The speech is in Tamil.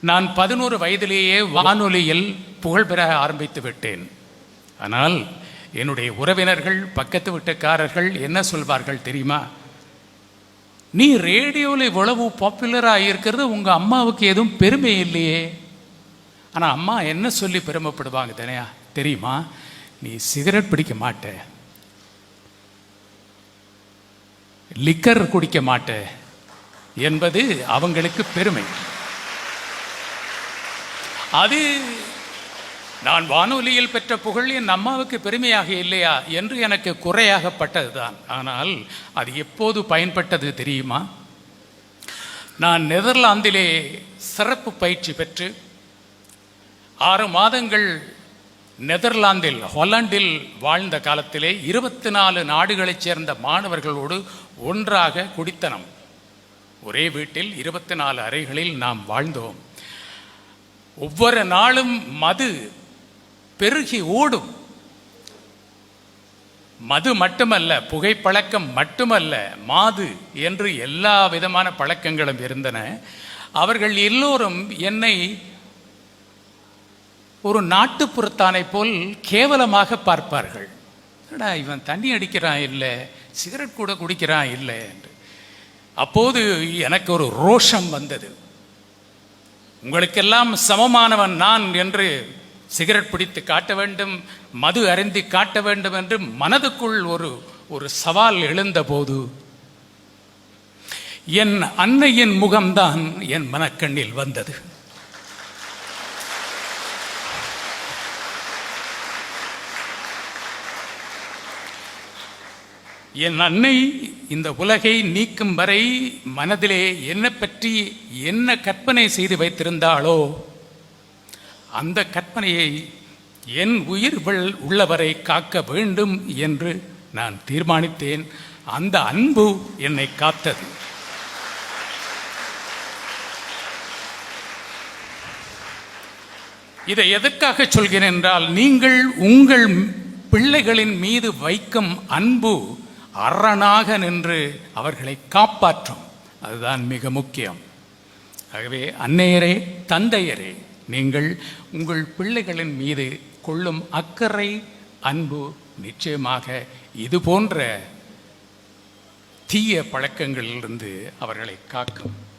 நான் பதினோரு வயதிலேயே வானொலியில் புகழ் பெற ஆரம்பித்து விட்டேன். ஆனால் என்னுடைய உறவினர்கள் பக்கத்து வீட்டுக்காரர்கள் என்ன சொல்வார்கள் தெரியுமா? நீ ரேடியோவில் இவ்வளவு பாப்புலராக இருக்கிறது உங்கள் அம்மாவுக்கு எதுவும் பெருமை இல்லையே. ஆனால் அம்மா என்ன சொல்லி பெருமைப்படுவாங்க தனியா தெரியுமா? நீ சிகரெட் பிடிக்க மாட்ட. லிக்கர் குடிக்க மாட்ட. என்பது அவங்களுக்கு பெருமை. அது நான் வானொலியில் பெற்ற புகழ் என் அம்மாவுக்கு பெருமையாக இல்லையா என்று எனக்கு குறையாகப்பட்டது தான் ஆனால் அது எப்போது பயன்பட்டது தெரியுமா? நான் நெதர்லாந்திலே சிறப்பு பயிற்சி பெற்று ஆறு மாதங்கள் நெதர்லாந்தில் ஹொலண்டில் வாழ்ந்த காலத்திலே இருபத்தி நாலு நாடுகளைச் சேர்ந்த மாணவர்களோடு ஒன்றாக குடித்தனம். ஒரே வீட்டில் இருபத்தி நாலு அறைகளில் நாம் வாழ்ந்தோம். ஒவ்வொரு நாளும் மது பெருகி ஓடும். மது மட்டுமல்ல புகைப்பழக்கம் மட்டுமல்ல மாது என்று எல்லா விதமான பழக்கங்களும் இருந்தன. அவர்கள் எல்லோரும் என்னை ஒரு நாட்டுப்புறத்தானை போல் கேவலமாக பார்ப்பார்கள். என்னடா இவன் தண்ணி அடிக்கிறான் இல்லை சிகரெட் கூட குடிக்கிறான் இல்லை என்று. அப்போது எனக்கு ஒரு ரோஷம் வந்தது. உங்களுக்கெல்லாம் சமமானவன் நான் என்று சிகரெட் பிடித்து காட்ட வேண்டும் மது அருந்தி காட்ட வேண்டும் என்று மனதுக்குள் ஒரு ஒரு சவால் எழுந்தபோது என் அன்னையின் முகம்தான் என் மனக்கண்ணில் வந்தது. என் அன்னை இந்த உலகை நீக்கும் வரை மனதிலே என்னை பற்றி என்ன கற்பனை செய்து வைத்திருந்தாளோ அந்த கற்பனையை என் உயிர் உள்ளவரை காக்க வேண்டும் என்று நான் தீர்மானித்தேன். அந்த அன்பு என்னை காத்தது. இதை எதற்காக சொல்கிறேன் என்றால் நீங்கள் உங்கள் பிள்ளைகளின் மீது வைக்கும் அன்பு அரணாக நின்று அவர்களை காப்பாற்றும். அதுதான் மிக முக்கியம். ஆகவே அன்னையரே தந்தையரே நீங்கள் உங்கள் பிள்ளைகளின் மீது கொள்ளும் அக்கறை அன்பு நிச்சயமாக இது போன்ற தீய பழக்கங்களிலிருந்து அவர்களை காக்கும்.